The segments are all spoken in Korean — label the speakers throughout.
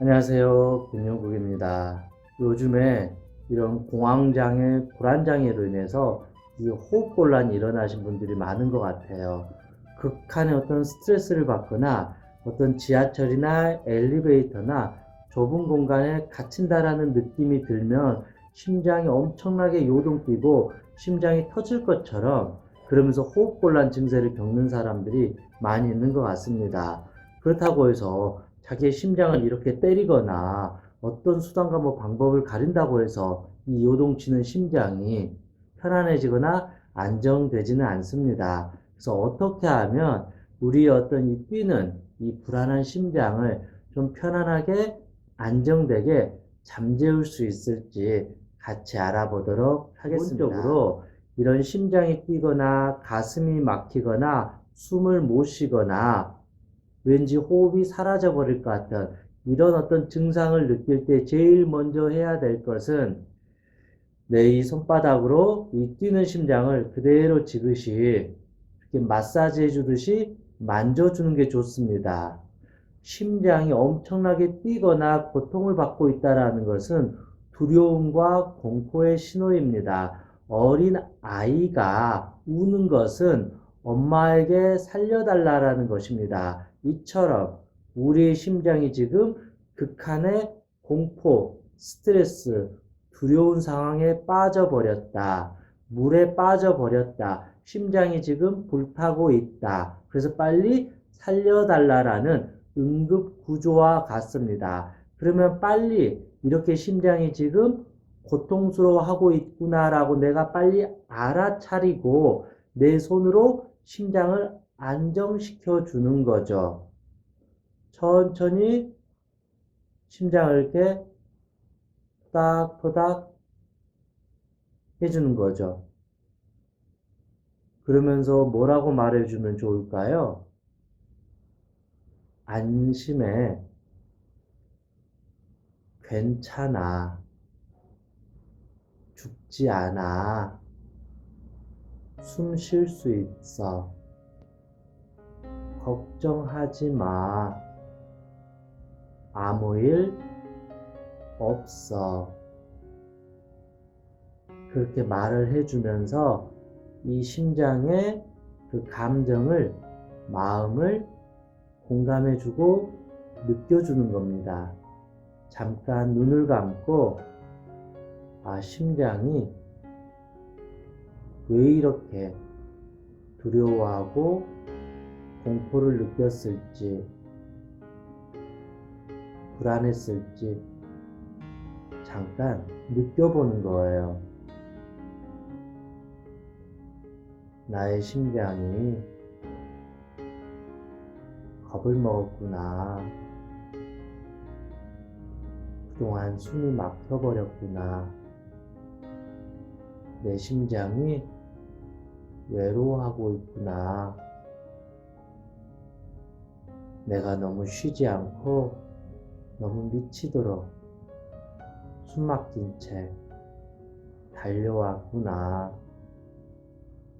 Speaker 1: 안녕하세요. 김영국입니다. 요즘에 이런 공황장애, 불안장애로 인해서 이 호흡곤란이 일어나신 분들이 많은 것 같아요. 극한의 어떤 스트레스를 받거나 어떤 지하철이나 엘리베이터나 좁은 공간에 갇힌다라는 느낌이 들면 심장이 엄청나게 요동 뛰고 심장이 터질 것처럼 그러면서 호흡곤란 증세를 겪는 사람들이 많이 있는 것 같습니다. 그렇다고 해서 자기의 심장을 이렇게 때리거나 어떤 수단과 뭐 방법을 가린다고 해서 이 요동치는 심장이 편안해지거나 안정되지는 않습니다. 그래서 어떻게 하면 우리의 어떤 이 뛰는 이 불안한 심장을 좀 편안하게 안정되게 잠재울 수 있을지 같이 알아보도록 하겠습니다. 기본적으로 이런 심장이 뛰거나 가슴이 막히거나 숨을 못 쉬거나 왠지 호흡이 사라져 버릴 것 같은 이런 어떤 증상을 느낄 때 제일 먼저 해야 될 것은 내 이 손바닥으로 이 뛰는 심장을 그대로 지그시 이렇게 마사지 해주듯이 만져주는 게 좋습니다. 심장이 엄청나게 뛰거나 고통을 받고 있다라는 것은 두려움과 공포의 신호입니다. 어린 아이가 우는 것은 엄마에게 살려달라라는 것입니다. 이처럼 우리의 심장이 지금 극한의 공포, 스트레스, 두려운 상황에 빠져버렸다. 물에 빠져버렸다. 심장이 지금 불타고 있다. 그래서 빨리 살려달라라는 응급 구조와 같습니다. 그러면 빨리 이렇게 심장이 지금 고통스러워하고 있구나라고 내가 빨리 알아차리고 내 손으로 심장을 안정시켜 주는 거죠. 천천히 심장을 이렇게 토닥토닥 해주는 거죠. 그러면서 뭐라고 말해주면 좋을까요? 안심해. 괜찮아. 죽지 않아. 숨 쉴 수 있어. 걱정하지 마. 아무 일 없어. 그렇게 말을 해주면서 이 심장의 그 감정을, 마음을 공감해주고 느껴주는 겁니다. 잠깐 눈을 감고, 아, 심장이 왜 이렇게 두려워하고 공포를 느꼈을지, 불안했을지, 잠깐 느껴보는 거예요. 나의 심장이 겁을 먹었구나. 그동안 숨이 막혀버렸구나. 내 심장이 외로워하고 있구나. 내가 너무 쉬지 않고 너무 미치도록 숨 막힌 채 달려왔구나.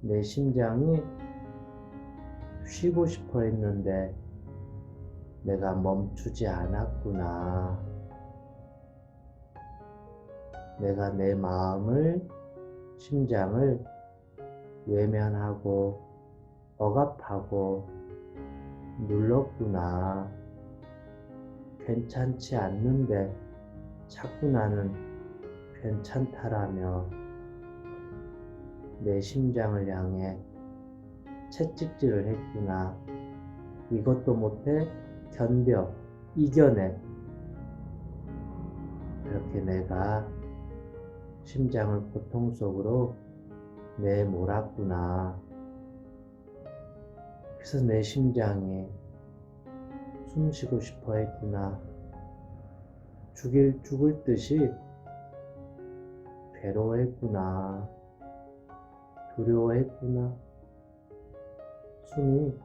Speaker 1: 내 심장이 쉬고 싶어 했는데 내가 멈추지 않았구나. 내가 내 마음을, 심장을 외면하고 억압하고 눌렀구나. 괜찮지 않는데 자꾸 나는 괜찮다라며 내 심장을 향해 채찍질을 했구나. 이것도 못해 견뎌, 이겨내. 그렇게 내가 심장을 고통 속으로 내몰았구나. 그래서 내 심장이 숨 쉬고 싶어 했구나. 죽일, 죽을 듯이 괴로워했구나. 두려워했구나. 숨이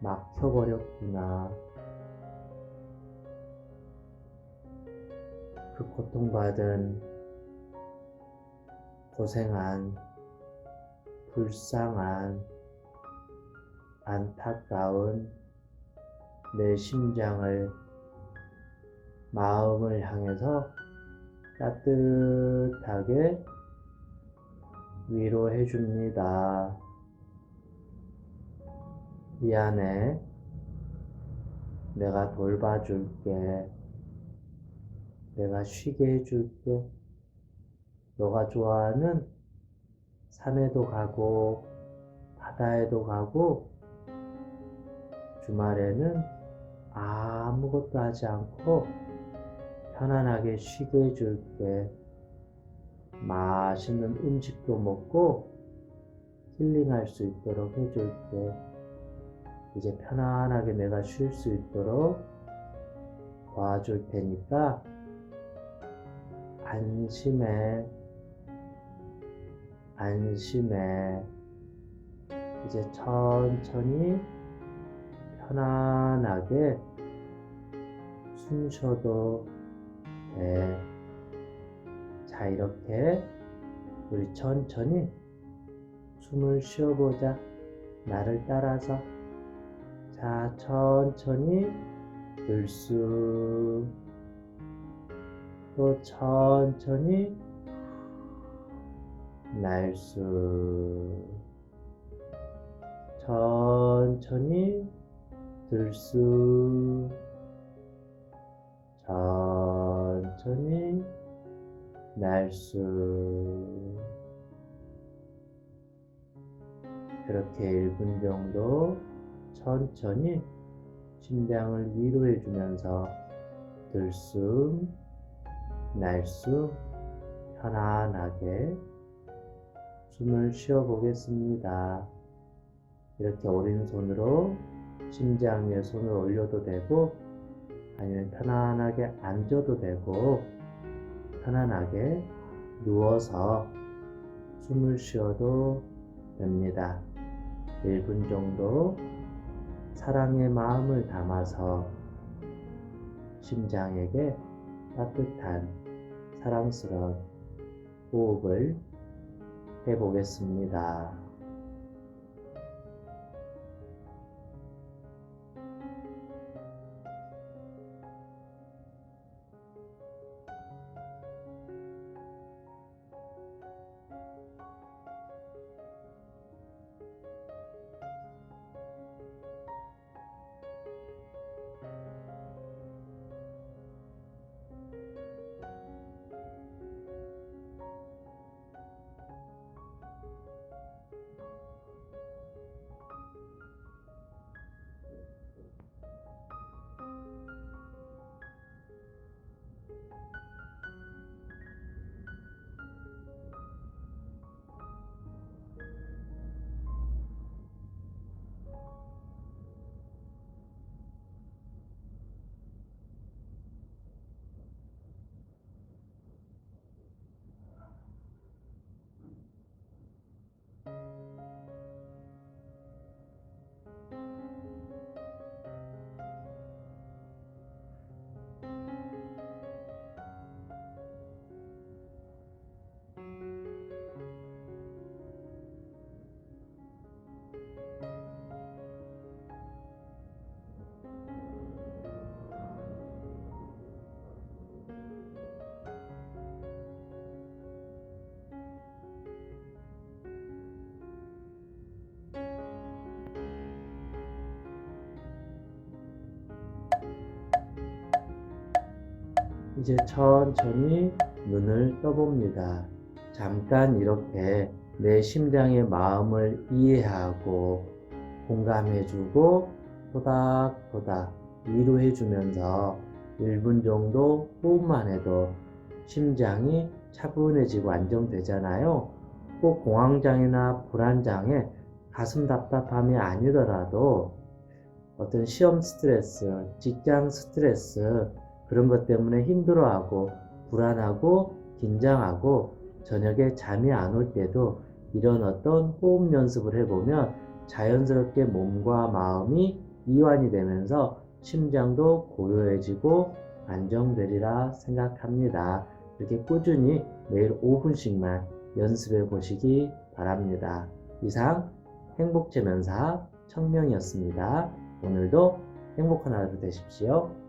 Speaker 1: 막혀버렸구나. 그 고통받은, 고생한, 불쌍한, 안타까운 내 심장을 마음을 향해서 따뜻하게 위로해 줍니다. 미안해. 내가 돌봐줄게. 내가 쉬게 해줄게. 너가 좋아하는 산에도 가고, 바다에도 가고, 주말에는 아무것도 하지 않고 편안하게 쉬게 해줄게. 맛있는 음식도 먹고 힐링할 수 있도록 해줄게. 이제 편안하게 내가 쉴 수 있도록 도와줄 테니까 안심해. 안심해. 이제 천천히 편안하게 숨 쉬어도 돼. 자, 이렇게 우리 천천히 숨을 쉬어보자. 나를 따라서. 자, 천천히 들쑥. 또 천천히 날쑥. 천천히 들쑥. 천천히 날쑥. 그렇게 1분 정도 천천히 심장을 위로해 주면서 들숨, 날숨 편안하게 숨을 쉬어 보겠습니다. 이렇게 오른손으로 심장 위에 손을 올려도 되고 아니면 편안하게 앉아도 되고 편안하게 누워서 숨을 쉬어도 됩니다. 1분 정도 사랑의 마음을 담아서 심장에게 따뜻한 사랑스러운 호흡을 해보겠습니다. 이제 천천히 눈을 떠봅니다. 잠깐 이렇게 내 심장의 마음을 이해하고 공감해주고 토닥토닥 위로해주면서 1분 정도 호흡만 해도 심장이 차분해지고 안정되잖아요. 꼭 공황장애나 불안장애, 가슴 답답함이 아니더라도 어떤 시험 스트레스, 직장 스트레스, 그런 것 때문에 힘들어하고 불안하고 긴장하고 저녁에 잠이 안 올 때도 이런 어떤 호흡 연습을 해보면 자연스럽게 몸과 마음이 이완이 되면서 심장도 고요해지고 안정되리라 생각합니다. 이렇게 꾸준히 매일 5분씩만 연습해 보시기 바랍니다. 이상 행복체면사 청명이었습니다. 오늘도 행복한 하루 되십시오.